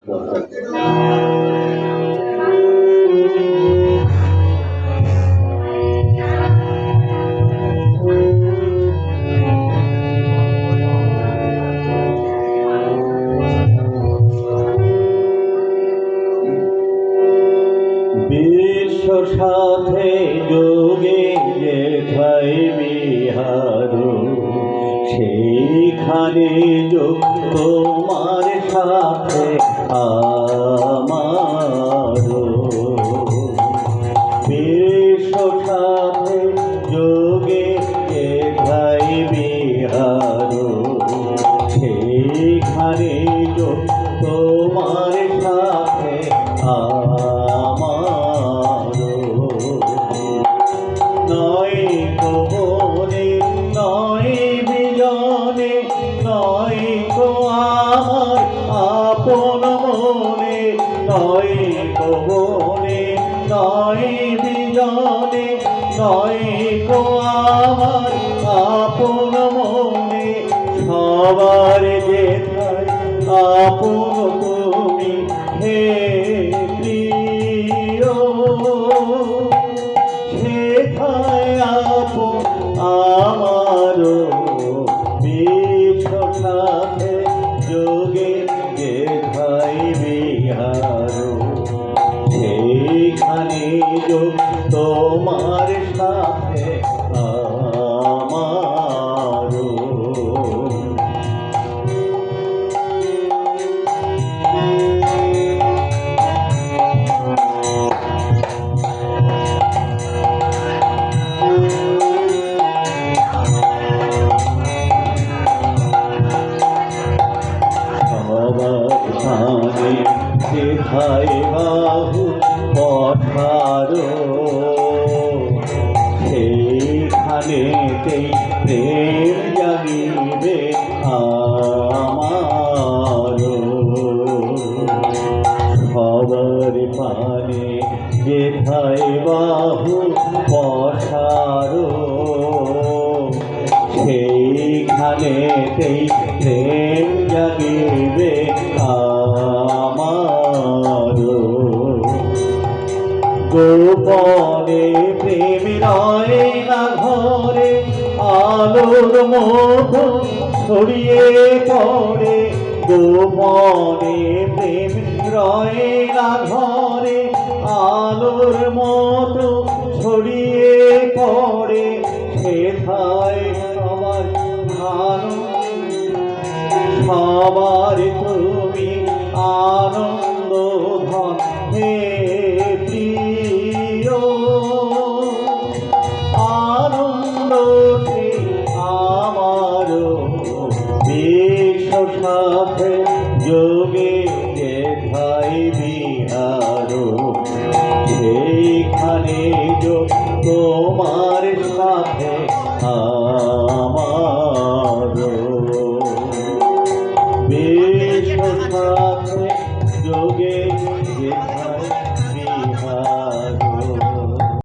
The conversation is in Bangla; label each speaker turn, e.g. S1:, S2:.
S1: বিশ্ব সাথে যোগে যেথায় বিহার সেইখানে যোগ তোমার আমার বিশ্ব সাথে যোগে ভাই বিহার মনে নয় কবনে নয় বিজনে নয় গো আমার আপন মনে, সবার যেথায় আপন তুমি হে আমার বিশ্ব যোগে যোগ তোমার সাথে সেথায় বাহু পঠার সেইখানেতেই প্রেম জাগিবে আমার সবার পানে যেথায় বাহু পঠার সেইখানেতেই প্রেম জাগিবে গোপনে প্রেম রয় না ঘরে, আলোর মতো ছড়িয়ে পড়ে। গোপনে প্রেম রয় না ঘরে, আলোর মতো ছড়িয়ে পড়ে। সেথায় সবার ভালো সবার তুমি আনন্দ ভাই বিহারো এইখানে তোমার সাথে আমার। বেশ সাথে যোগে